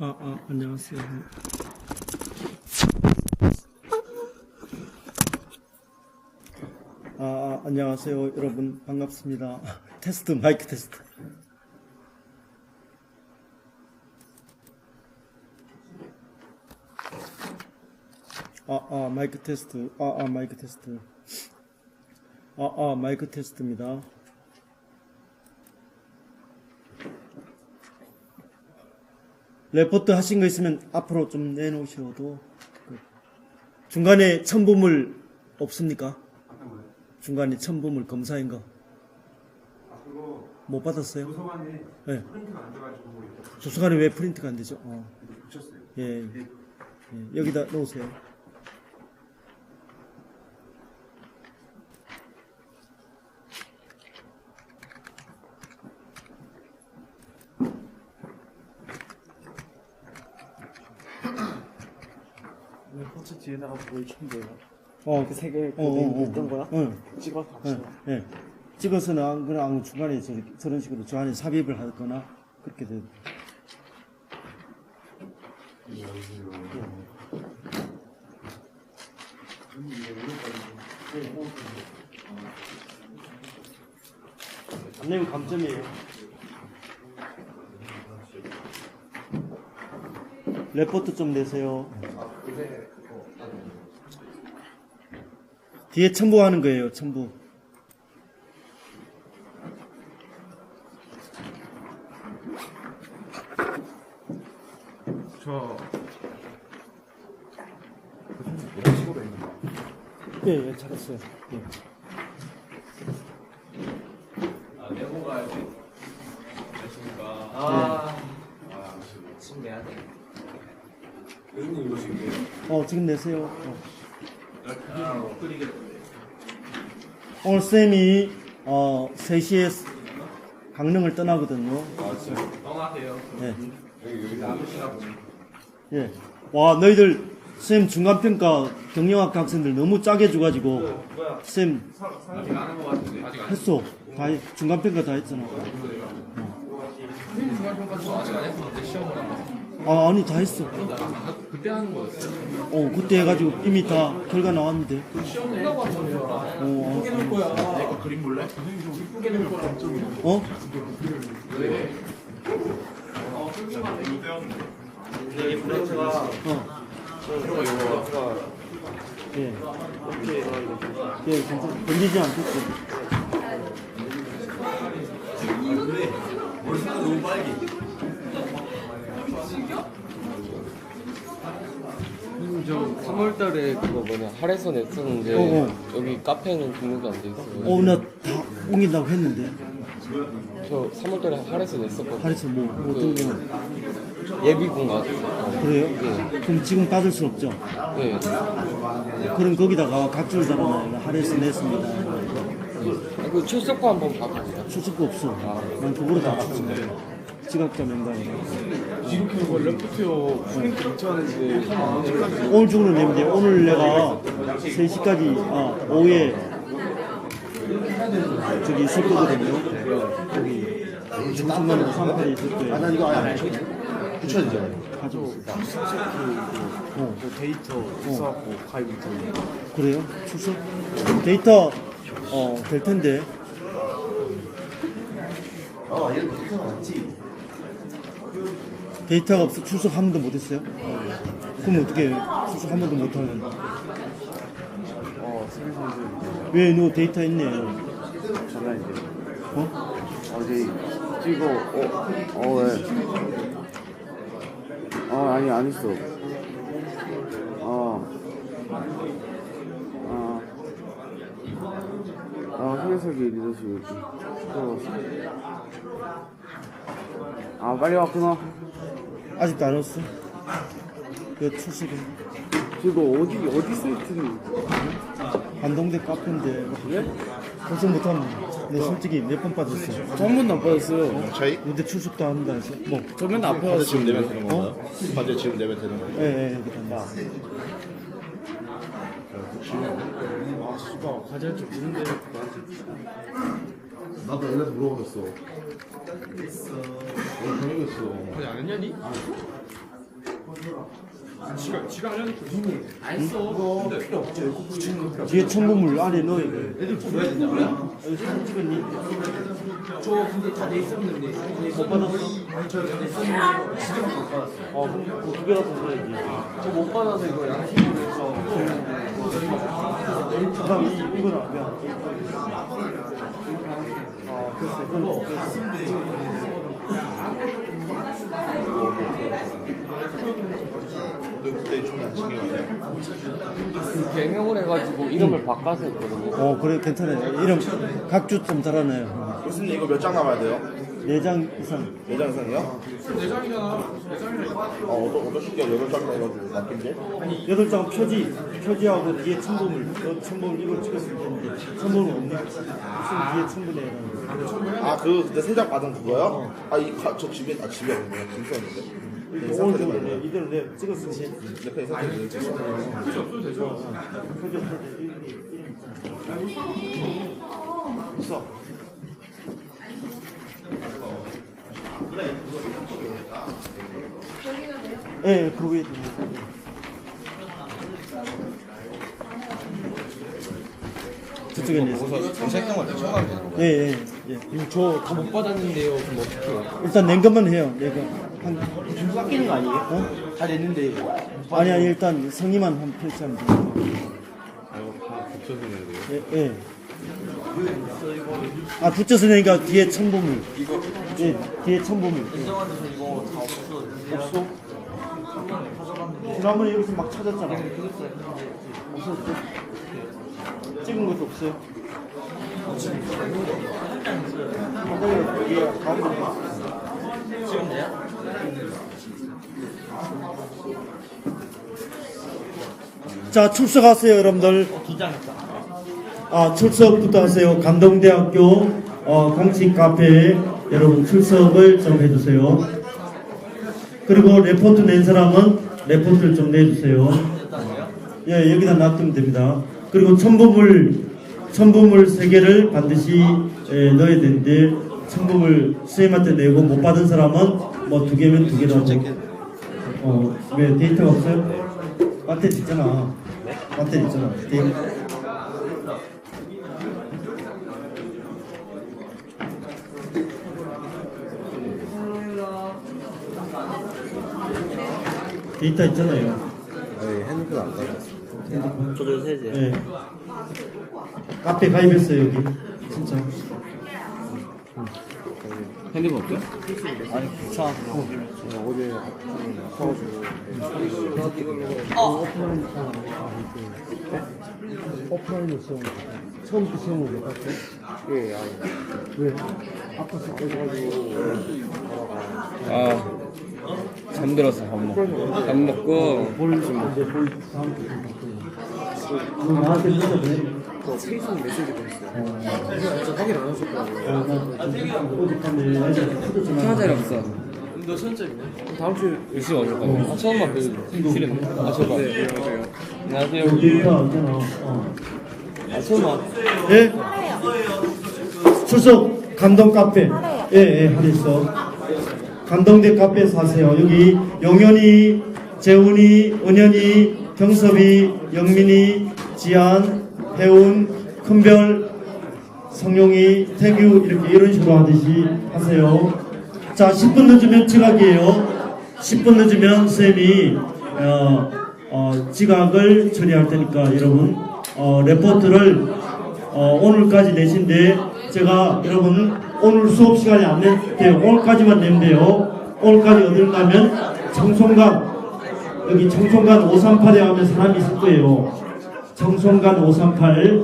아, 아, 안녕하세요. 아, 아, 안녕하세요. 여러분, 반갑습니다. 테스트, 마이크 테스트. 아, 아, 마이크 테스트. 아, 아, 마이크 테스트. 아, 아, 마이크 테스트입니다. 레포트 하신 거 있으면 앞으로 좀 내놓으셔도 그 중간에 첨부물 없습니까? 중간에 첨부물 검사인 거못아 그거 받았어요? 도서관에 네. 프린트가 안 돼가지고 도서관에 왜 프린트가 안 되죠? 어, 붙였어요. 예, 예. 여기다 놓으세요. 포츠 뒤에다가 뭘 춘대요? 어, 그 세 개, 그 어, 어, 어. 있던 거야? 응, 찍어서 응, 갑시다. 예. 찍어서는 안, 그냥 안 중간에 저, 저런 식으로 저 안에 삽입을 하거나 그렇게 돼. 안 내면 감점이에요. 레포트 좀 내세요. 뒤에 첨부하는 거예요, 첨부. 저 예, 예, 잘했어요. 예. 아, 내고 가야지. 안녕하십니까. 아, 지금 내야 돼. 교수님 이거 지금 어, 지금 내세요. 어. 아, 끓이겠는데. 오늘 쌤이 어, 3시에 강릉을 떠나거든요. 아, 진짜. 떠나세요. 예. 여기, 여기 남으시나 보네. 예. 와, 너희들 쌤 중간평가 경영학 학생들 너무 짜게 줘가지고 쌤 아직 안 한 것 같은데. 아직 안 했어. 다 했- 중간평가 다 했잖아. 중간평가도 아직 안 했었는데, 시험을 한 거. 아, 아니 다 했어. 그때 하는 거였어요. 어, 그때 해가지고 이미 다 결과 나왔는데. 시험 끝나고 하는 거라. 어, 놓을 거야. 내거 그림 볼래? 어? 이게 프린트가 어. 이거, 이거. 예. 예, 괜찮아. 건지지 않겠어. 너무 빨리. 저 3월달에 그거 뭐냐 할애서 냈었는데 어, 어. 여기 카페는 등록이 안 돼 있어요. 어, 나 다 옮긴다고 했는데. 저 3월달에 할애서 냈었거든요. 하리서 뭐, 뭐 어떤 거. 예비 공간. 어. 그래요? 그럼 지금 받을 수 없죠? 네. 그럼 거기다가 각줄 달아놔요. 할애서 냈습니다. 아, 그 출석부 한번 봐보세요. 출석부 없어. 난 그거로 다 출석해. 지각자 명단에. 이렇게 이거 레포트요 프린트 못하는데 오늘 중으로 내면 돼. 오늘 내가 3시까지, 아, 오후에 저기 있을 거거든요. 저기, 정승만 38에 있을. 아, 난 이거 안 해. 붙여야 되잖아. 가지고 있어. 어, 그 데이터 써갖고 가입 못하는 그래요? 출석? 데이터, 어, 될 텐데. 데이터가 없어 출석 한 번도 못했어요? 그럼 어떻게 출석 한 번도 못하는? 어 수비 선수 왜 너 데이터 있네? 전화인데 어? 어제 찍어 어 어 왜? 어 아니 안 했어 어 아, 아, 회계석이 리더십 여기. 또. 아, 빨리 와, 끊어. 아직도 안 왔어? 왜 출석은? 지금 어디, 어디 사이트는? 한동대 카페인데 그래? 출석 못하면 내 솔직히 몇 번 빠졌어. 한 번도 안 받았어요. 근데 출석도 안 한다 해서 뭐? 저 맨날 앞에 가서 지금 내면 되는 건가요? 어? 반대 지금 내면 되는 거예요? 예, 예, 여기 다 아, 씨발, 과제할 줄 모르는데. 나도 원래서 물어봤었어. 오늘 저녁이었어. 아직 안 했냐니? 지가 지가 하려니까 안 써. 필요 없죠. 뒤에 첨부물 안에 넣어야 돼. 애들 줘야 되냐? 여기 사진 찍었니? 저 근데 다돼 있었는데 못 받았어? 아니 저 냈었는데 지금 못 받았어요. 어, 그럼 그두 개라도 줘야지. 저 못 받아서 이거 양식으로 해서 그다음 이 이거는 왜안 좀안 신경. 개명을 해가지고 이름을 바꿔서 했거든요. 어, 그래 괜찮아요. 이름 각주 좀 잘하네요. 교수님 이거 몇 장 남아야 돼요? 네장 이상. 네장 이상이요? 네 장이잖아. 네 장이니까. 어, 어떤 어떤 시기가 여덟 장이나 해가지고 맡긴 게? 여덟 장 표지, 표지하고 뒤에 첨부물, 어, 첨부물 이걸 찍었으면 되는데 첨부물 없네. 무슨 뒤에 첨부네. 아, 그 그때 세장 받은 그거요? 아, 이저 집에 아 집에 없네요. 김수현인데. 네, 오늘 상태가 정도 있네요. 이대로 내가 찍었으면 돼. 상태가 있네요. 필요 없어도 되죠. 표지 없어도 돼. 이름, 이름 예, 네, 그 위에. 저쪽에 있네. 검색한 걸 처음 하는 거예요. 예, 예, 예. 저 다 못 받았는데요. 그럼 어떻게? 일단 낸 것만 해요. 내가 한 지금 깎이는 거 아니에요? 어? 다 냈는데 아니 아니 일단 성의만 한 표시하면 돼. 예, 예. 아 붙여서 내니까 뒤에 첨부물. 예, 뒤에 첨부물. 없어? 지난번에 여기서 막 찾았잖아. 없었어? 찍은 것도 없어요? 한장에 여기가 가운데 있어. 자 출석하세요 여러분들 아 출석부터 하세요 감동대학교 어, 공식 카페 여러분 출석을 좀 해주세요 그리고 레포트 낸 사람은 레포트를 좀 내주세요 예 여기다 놔두면 됩니다 그리고 첨부물 첨부물 세 개를 반드시 예, 넣어야 되는데 첨부물 선생님한테 내고 못 받은 사람은 뭐 두 개면 두 개라고 어 왜 데이터가 없어요? 배터리 있잖아. 배터리 있잖아. 데이- 데이터 있잖아요. 네, 핸드폰 안 가져왔어요. 저도 세제. 예. 카페 가입했어요 여기. 진짜. 핸드폰 없어요? 아니 귀찮아. 어제 사가지고 오프라인으로 시험. 처음부터 시험을 못 봤어? 예, 아니. 왜? 아파서 깨져가지고. 아 잠들었어 밥 먹고. 밥 먹고 볼 이제 볼 다음 주그 나한테 문자 보내. 저 페이스북 메시지 보냈어요. 저 확인 안 하셨더라고요. 하나짜리 없어. 너 선점이네. 다음 주에 일시 어쩔 거야? 아 처음만 그 싫은. 아 저거. 네, 안녕하세요. 안녕하세요. 여기가 언제나. 어. 아 처음만. 예? 출석 감동 카페. 예, 예, 하겠어. 감동대 카페에서 하세요. 여기 영현이, 재훈이, 은현이, 경섭이, 영민이, 지안, 혜운, 큰별, 성용이, 태규 이렇게 이런 식으로 하듯이 하세요. 자, 10분 늦으면 지각이에요. 10분 늦으면 쌤이 어, 어, 지각을 처리할 테니까 여러분 어, 레포트를 어, 오늘까지 내신데 제가 여러분 오늘 수업 시간이 안 낼게요. 오늘까지만 돼요. 오늘까지 어딜 가면 청송관 여기 청송관 538에 하면 사람이 있을 거예요. 청송관 538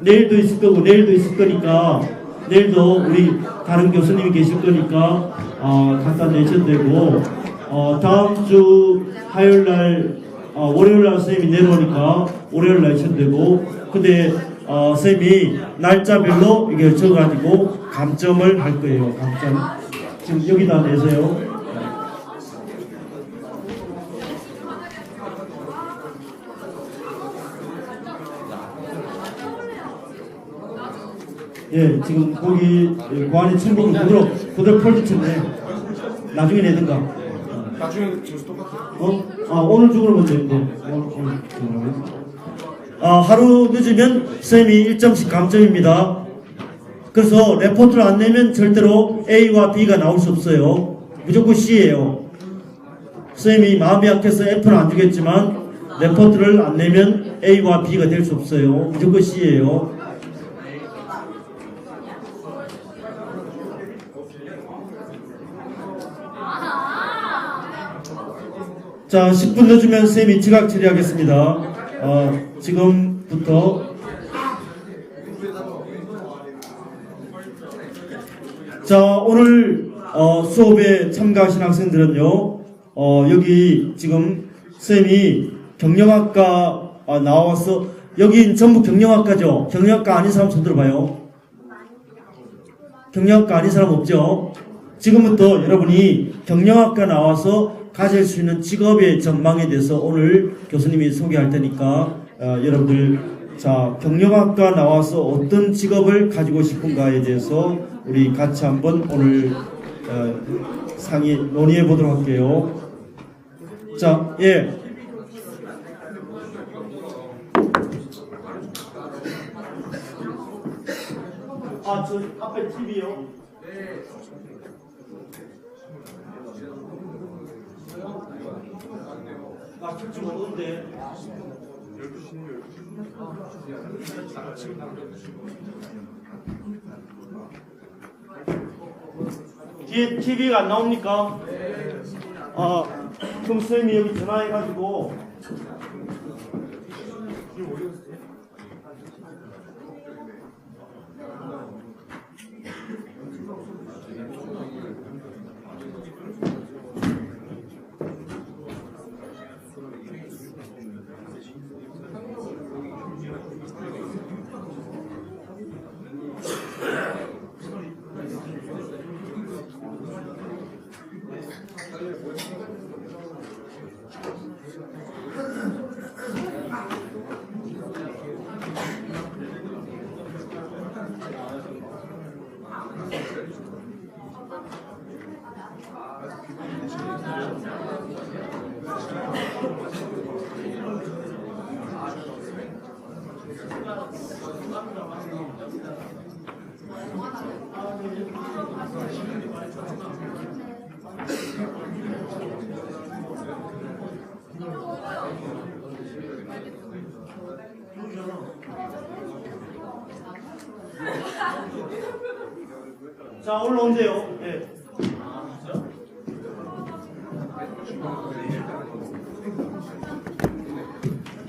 내일도 있을 거고 내일도 있을 거니까 내일도 우리 다른 교수님이 계실 거니까 어, 갖다 내셔도 되고 어, 다음 주 화요일 날 어, 월요일 날 선생님이 내려오니까 월요일 날 내셔도 되고 근데 어, 선생님이 날짜별로 이게 적어가지고 감점을 할 거예요. 감점 지금 여기다 내세요. 예, 지금 거기 고안이 친구는 그대로 그대로 폴드 쳤네. 나중에 내든가. 나중에 점수 똑같아요. 어? 아 오늘 중으로 먼저 네. 오늘, 오늘 중으로. 아 하루 늦으면 쌤이 1점씩 감점입니다. 그래서 레포트를 안 내면 절대로 A와 B가 나올 수 없어요. 무조건 C예요. 쌤이 마음이 약해서 F는 안 주겠지만 레포트를 안 내면 A와 B가 될 수 없어요. 무조건 C예요. 자, 10분 늦으면 쌤이 지각 처리하겠습니다. 어, 지금부터 자, 오늘 어, 수업에 참가하신 학생들은요, 어, 여기 지금 쌤이 경영학과 아, 나와서 여기 전부 경영학과죠. 경영학과 아닌 사람 손 들어봐요. 경영학과 아닌 사람 없죠? 지금부터 여러분이 경영학과 나와서 가질 수 있는 직업의 전망에 대해서 오늘 교수님이 소개할 테니까 어, 여러분들 자 경영학과 나와서 어떤 직업을 가지고 싶은가에 대해서 우리 같이 한번 오늘 어, 상의 논의해 보도록 할게요. 자, 예. 아, 저 앞에 TV요. 나 풀지 모르는데. 뒤에 TV가 안 나옵니까? 아, 그럼 선생님이 여기 전화해가지고. 자, 올라오세요. 예.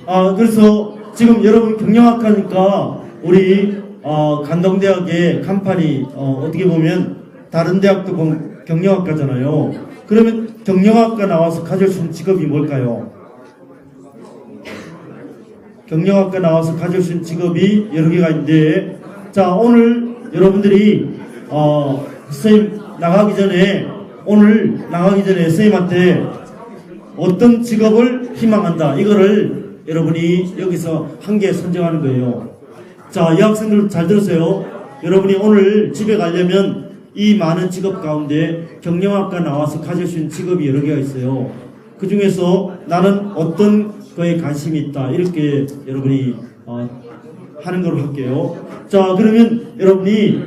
아, 그래서 지금 여러분 경영학과니까 우리 어, 간동대학의 간판이 어, 어떻게 보면 다른 대학도 공- 경영학과잖아요. 그러면 경영학과 나와서 가질 수 있는 직업이 뭘까요? 경영학과 나와서 가질 수 있는 직업이 여러 개가 있는데 자 오늘 여러분들이 어 선생님 나가기 전에 오늘 나가기 전에 선생님한테 어떤 직업을 희망한다 이거를 여러분이 여기서 한 개 선정하는 거예요 자 이 학생들 잘 들으세요 여러분이 오늘 집에 가려면 이 많은 직업 가운데 경영학과 나와서 가질 수 있는 직업이 여러 개가 있어요 그 중에서 나는 어떤 거에 관심이 있다 이렇게 여러분이 어, 하는 걸로 할게요. 자 그러면 여러분이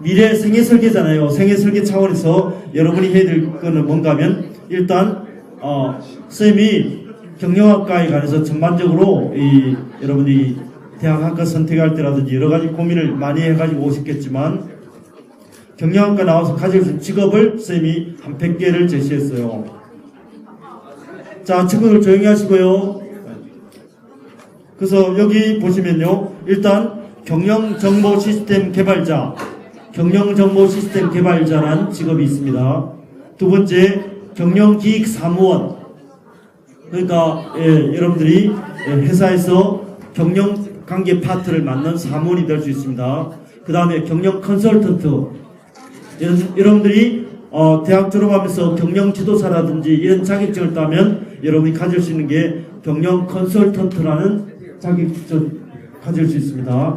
미래 생애 설계잖아요. 생애 설계 차원에서 여러분이 해야 될 거는 뭔가 하면 일단 어, 쌤이 경영학과에 관해서 전반적으로 이 여러분이 대학 학과 선택할 때라든지 여러 가지 고민을 많이 해가지고 오셨겠지만 경영학과 나와서 수 있는 직업을 쌤이 한 100개를 제시했어요. 자, 친구들 조용히 하시고요. 그래서 여기 보시면요. 일단 경영정보 시스템 개발자, 경영정보 시스템 개발자란 직업이 있습니다. 두 번째, 경영기획 사무원. 그러니까 예, 여러분들이 예, 회사에서 경영 관계 파트를 맡는 사무원이 될 수 있습니다. 그 다음에 경영 컨설턴트. 여러분- 여러분들이 어, 대학 졸업하면서 경영 지도사라든지 이런 자격증을 따면 여러분이 가질 수 있는 게 경영 컨설턴트라는 자격증 가질 수 있습니다.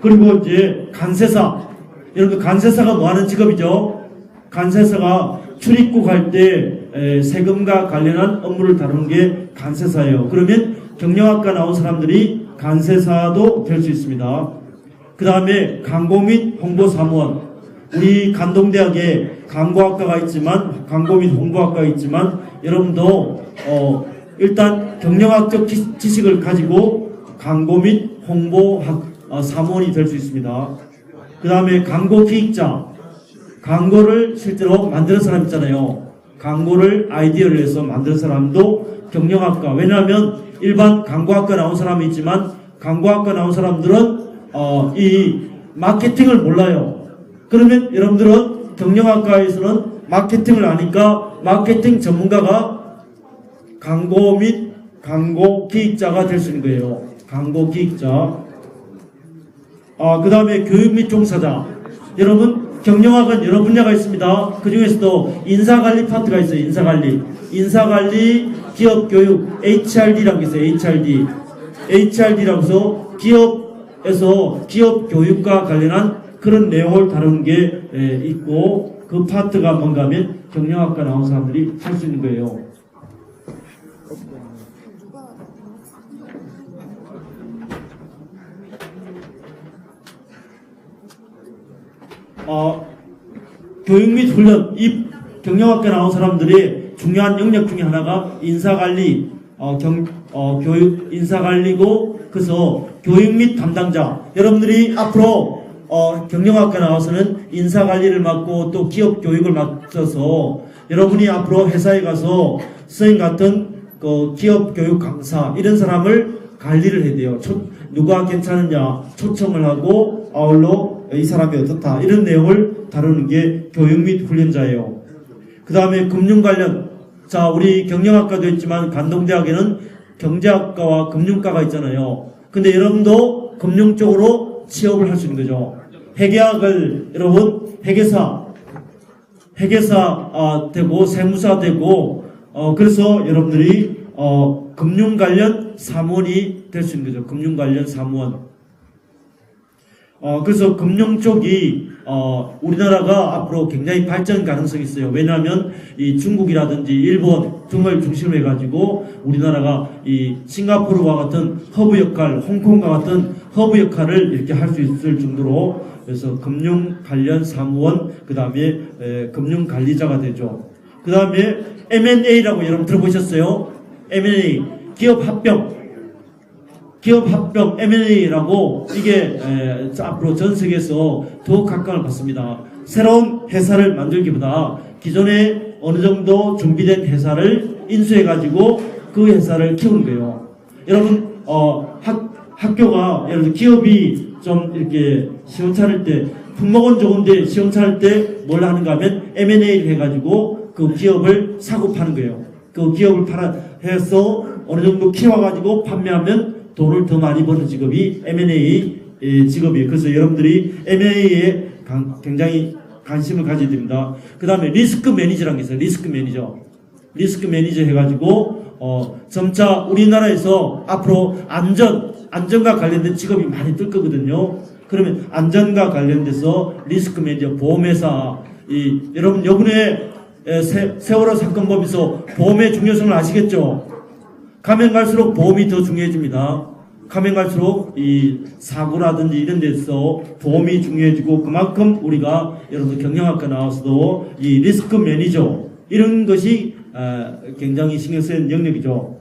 그리고 이제 간세사. 여러분 간세사가 뭐 하는 직업이죠? 간세사가 출입국 할때 에, 세금과 관련한 업무를 다루는 게 간세사예요. 그러면 경영학과 나온 사람들이 간세사도 될 수 있습니다. 그 다음에 광고 및 홍보 사무원. 우리 간동대학에 광고학과가 있지만 광고 및 홍보학과가 있지만 여러분도 어, 일단 경영학적 지- 지식을 가지고 광고 및 홍보학 어, 사무원이 될 수 있습니다. 그 다음에 광고 기획자. 광고를 실제로 만드는 사람 있잖아요. 광고를 아이디어를 내서 만드는 사람도 경영학과. 왜냐하면 일반 광고학과 나온 사람이 있지만 광고학과 나온 사람들은 어, 이 마케팅을 몰라요. 그러면 여러분들은 경영학과에서는 마케팅을 아니까 마케팅 전문가가 광고 및 광고 기획자가 될 수 있는 거예요. 광고 기획자. 아, 그 다음에 교육 및 종사자. 여러분, 경영학은 여러 분야가 있습니다. 그 중에서도 인사관리 파트가 있어요. 인사관리. 인사관리, 기업교육, HRD라고 있어요. HRD. HRD라고 해서 기업에서 기업교육과 관련한 그런 내용을 다루는 게 에, 있고 그 파트가 뭔가 하면 경영학과 나온 사람들이 할 수 있는 거예요. 어, 교육 및 훈련, 이 경영학과 나온 사람들이 중요한 영역 중에 하나가 인사관리, 어, 경, 어, 교육, 인사관리고, 그래서 교육 및 담당자. 여러분들이 앞으로, 어, 경영학과 나와서는 인사관리를 맡고 또 기업 교육을 맡아서 여러분이 앞으로 회사에 가서 선생님 같은 그 기업 교육 강사, 이런 사람을 관리를 해야 돼요. 초, 누가 괜찮으냐 초청을 하고 아울러 이 사람이 어떻다 이런 내용을 다루는 게 교육 및 훈련자예요. 그 다음에 금융 관련 자 우리 경영학과도 있지만 간동대학에는 경제학과와 금융과가 있잖아요. 근데 여러분도 금융 쪽으로 취업을 할 수 있는 거죠. 회계학을 여러분 회계사 회계사 아, 되고 세무사 되고 어, 그래서 여러분들이 어, 금융 관련 사무원이 될 수 있는 거죠. 금융 관련 사무원. 어, 그래서 금융 쪽이 어, 우리나라가 앞으로 굉장히 발전 가능성이 있어요. 왜냐하면 이 중국이라든지 일본 등을 중심으로 해가지고 우리나라가 이 싱가포르와 같은 허브 역할, 홍콩과 같은 허브 역할을 이렇게 할 수 있을 정도로 그래서 금융 관련 사무원 그 다음에 금융 관리자가 되죠. 그 다음에 M&A라고 여러분 들어보셨어요? M&A 기업 합병 기업 합병 M&A라고 이게 에, 앞으로 전 세계에서 더 각광을 받습니다. 새로운 회사를 만들기보다 기존에 어느 정도 준비된 회사를 인수해 가지고 그 회사를 키우는 거예요. 여러분 어, 학, 학교가 예를 들어 기업이 좀 이렇게 시원찮을 때 품목은 좋은데 시원찮을 때뭘 하는가 하면 M&A를 해가지고 그 기업을 사고 파는 거예요. 그 기업을 팔아 해서 어느 정도 키워가지고 판매하면 돈을 더 많이 버는 직업이 M&A 의 직업이에요. 그래서 여러분들이 M&A에 굉장히 관심을 가져야 됩니다. 그 다음에 리스크 매니저라는 게 있어요. 리스크 매니저. 리스크 매니저 해가지고, 어, 점차 우리나라에서 앞으로 안전, 안전과 관련된 직업이 많이 뜰 거거든요. 그러면 안전과 관련돼서 리스크 매니저, 보험회사, 이, 여러분, 요번에 에, 세, 세월호 사건 법에서 보험의 중요성을 아시겠죠? 가면 갈수록 보험이 더 중요해집니다. 가면 갈수록 이 사고라든지 이런 데서 보험이 중요해지고 그만큼 우리가 여러분 경영학과 나와서도 이 리스크 매니저 이런 것이 아, 굉장히 신경 쓰는 영역이죠.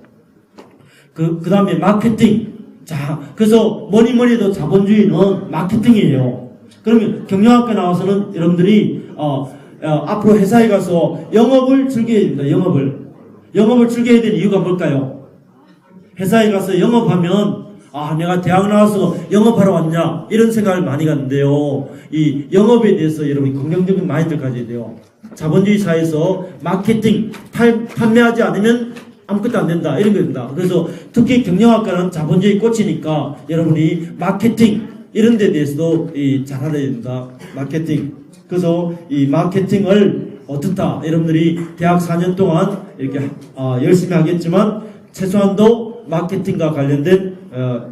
그, 그 다음에 마케팅. 자, 그래서 뭐니 뭐니 해도 자본주의는 마케팅이에요. 그러면 경영학과 나와서는 여러분들이, 어, 어, 앞으로 회사에 가서 영업을 즐겨야 됩니다. 영업을. 영업을 즐겨야 되는 이유가 뭘까요? 회사에 가서 영업하면 아 내가 대학 나와서 영업하러 왔냐 이런 생각을 많이 갖는데요. 이 영업에 대해서 여러분 긍정적인 마인드를 가져야 돼요. 자본주의 사회에서 마케팅 팔, 판매하지 않으면 아무것도 안 된다 이런 겁니다. 그래서 특히 경영학과는 자본주의 꽃이니까 여러분이 마케팅 이런 데 대해서도 이 잘하야 됩니다. 마케팅. 그래서 이 마케팅을 어떻다 여러분들이 대학 4년 동안 이렇게 어, 열심히 하겠지만 최소한도 마케팅과 관련된 uh,